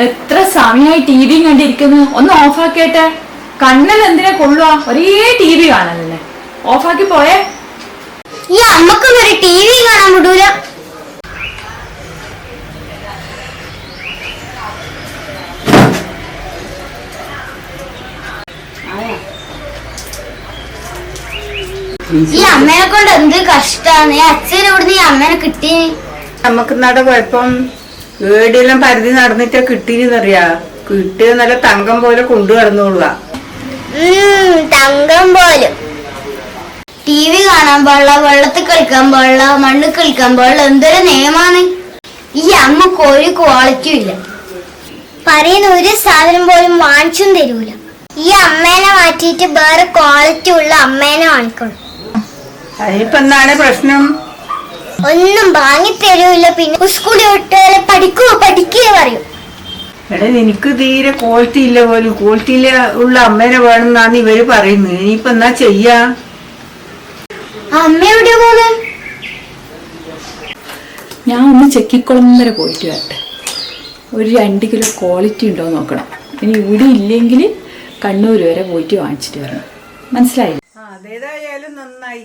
എത്ര സമയമായി T V കണ്ടിരിക്കുന്നു? ഒന്ന് ഓഫാക്കിയട്ടെ. കണ്ണൽ എന്തിനാ കൊള്ളുക? ഒരേ ടി വി കാണാനല്ലേ. ഓഫാക്കി പോയേ. ഈ അമ്മക്കൊന്നും ഒരു ടി വി കാണാൻ വിടൂല. ഈ അമ്മേനെ കൊണ്ട് എന്ത് കഷ്ടാണ് ഈ അച്ഛൻ ഇവിടുന്ന് ഈ അമ്മേനെ കിട്ടി നമുക്ക് നട കുഴപ്പം. വീടെല്ലാം പരിധി നടന്നിട്ടാ കിട്ടീന്നറിയാ കിട്ടിയത് നല്ല തങ്കം പോലെ കൊണ്ടു കടന്നോളുക തങ്കം പോലും. ടി വി കാണാൻ പാടില്ല വെള്ളത്തിൽ കളിക്കാൻ പാടില്ല മണ്ണിൽ കളിക്കാൻ പാടില്ല എന്തൊരു നിയമാണ് ഈ അമ്മയ്ക്ക് ഒരു ക്വാളിറ്റിയും ഇല്ല. പറയുന്ന ഒരു സാധനം പോലും വാങ്ങിച്ചും തരൂല. ഈ അമ്മേനെ മാറ്റിയിട്ട് വേറെ ക്വാളിറ്റി ഉള്ള അമ്മേനെ വാങ്ങിക്കണം. അതിനിപ്പോ എന്താണ് പ്രശ്നം? ഒന്നും വാങ്ങി തരൂല പിന്നെ സ്കൂളിൽ വിട്ട് പഠിക്കുക പഠിക്കുക പറയും. എടാ നിനക്ക് തീരെ ക്വാളിറ്റി ഇല്ല പോലും. ക്വാളിറ്റി ഇല്ല ഉള്ള അമ്മേനെ വേണമെന്നാണ് ഇവർ പറയുന്നത്. ഇനിയിപ്പോ എന്നാ ചെയ്യാ? അമ്മ എവിടെ ഞാൻ ഒന്ന് ചെക്കിക്കുളം വരെ പോയിട്ട് വരട്ടെ. ഒരു രണ്ട് കിലോ ക്വാളിറ്റി ഉണ്ടോ നോക്കണം. ഇനി ഇവിടെ ഇല്ലെങ്കിൽ കണ്ണൂർ വരെ പോയിട്ട് വാങ്ങിച്ചിട്ട് വരണം. ആ അതേതായാലും നന്നായി.